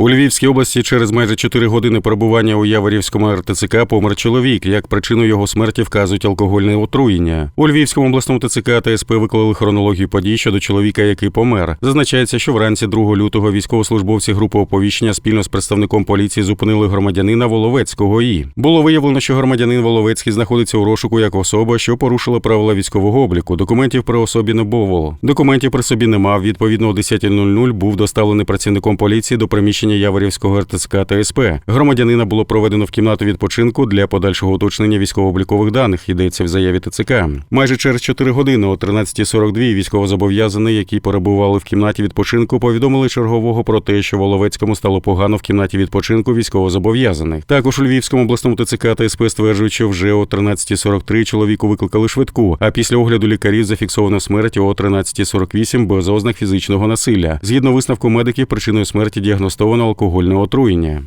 У Львівській області через майже 4 години перебування у Яворівському РТЦК помер чоловік. Як причину його смерті вказують алкогольне отруєння. У Львівському обласному ТЦК та СП виклали хронологію подій щодо чоловіка, який помер. Зазначається, що вранці 2 лютого військовослужбовці групи оповіщення спільно з представником поліції зупинили громадянина Воловецького. І було виявлено, що громадянин Воловецький знаходиться у розшуку як особа, що порушила правила військового обліку. Документів при особі не було. Документів при собі не мав. Відповідно, о 10.00 був доставлений працівником поліції до приміщення Яворівського РТЦК та СП. Громадянина було проведено в кімнату відпочинку для подальшого уточнення військово-облікових даних. Йдеться в заяві ТЦК. Майже через 4 години о 13.42 військовозобов'язаний, які перебували в кімнаті відпочинку, повідомили чергового про те, що Воловецькому стало погано в кімнаті відпочинку військовозобов'язаних. Також у Львівському обласному ТЦК та СП стверджують, що вже о 13.43 чоловіку викликали швидку. А після огляду лікарів зафіксовано смерть о 13.48 без ознак фізичного насилля. Згідно висновку медиків, причиною смерті діагностовано алкогольне отруєння.